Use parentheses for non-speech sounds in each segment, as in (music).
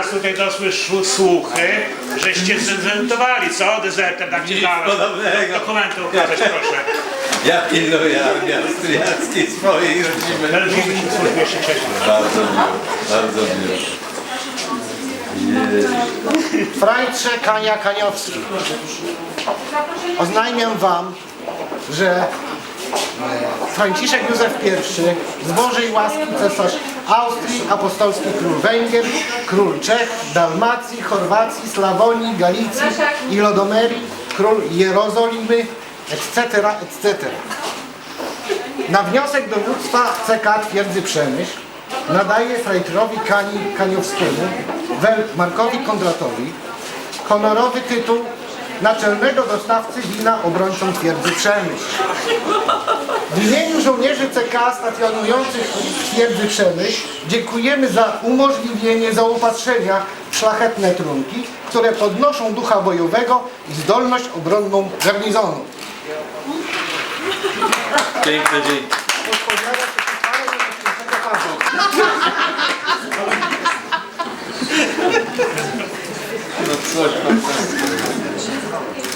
nas tutaj doszły szł- słuchy, żeście zdezertowali, co? Dezerter tak Nic czytałem. podobnego. Dokumenty ukazać proszę. Ja pilnuję armii austriackiej swojej rodzimy. Się służbie jeszcze. Bardzo miło, bardzo miło. Frajtrze Kania Kaniowski. Oznajmiam wam, że Franciszek Józef I, z Bożej łaski cesarz Austrii, apostolski król Węgier, król Czech, Dalmacji, Chorwacji, Slawonii, Galicji i Lodomerii, król Jerozolimy, etc., etc. Na wniosek dowództwa CK Twierdzy Przemyśl nadaje Frajterowi Kani Kaniowskiemu, Wel- Markowi Kondratowi, honorowy tytuł naczelnego dostawcy wina obrońcom Twierdzy Przemyśl. W imieniu żołnierzy CK stacjonujących w Twierdzy Przemyśl dziękujemy za umożliwienie zaopatrzenia w szlachetne trunki, które podnoszą ducha bojowego i zdolność obronną garnizonu. Piękne dzięki. Odpowiada sekretarz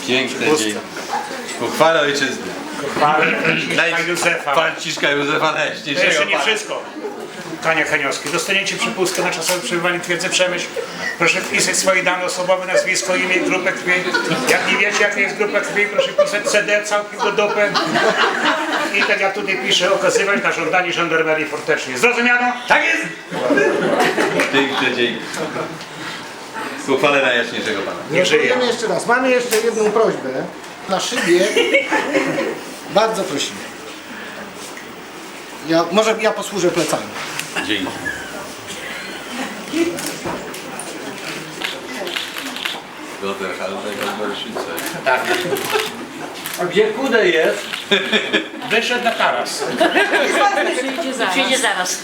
Piękne dzięki. Ku chwale ojczyzny. Franciszka Józefa. Franciszka Józefa To jeszcze nie Pana. wszystko. Kania Kaniowski. Dostaniecie przepustkę na czasowe przebywanie w Twierdzy Przemyśl. Proszę wpisać swoje dane osobowe, nazwisko, imię, grupę krwi. Jak nie wiecie, jaka jest grupa krwi, proszę pisać CD całkiem do dupy. I tak jak tutaj piszę, okazywać na żądanie żandarmerii fortecznie. Zrozumiano? Tak jest! Piękne dzięki. Ku chwale Najjaśniejszego Pana. Nie żyje. Jeszcze raz. Mamy jeszcze jedną prośbę. Na szybie bardzo prosimy. Ja, może ja posłużę plecami. Dzięki. Goderhalter Goldberschütze. A gdzie kudę jest? (laughs) Wyszedł na taras. Przyjdzie zaraz.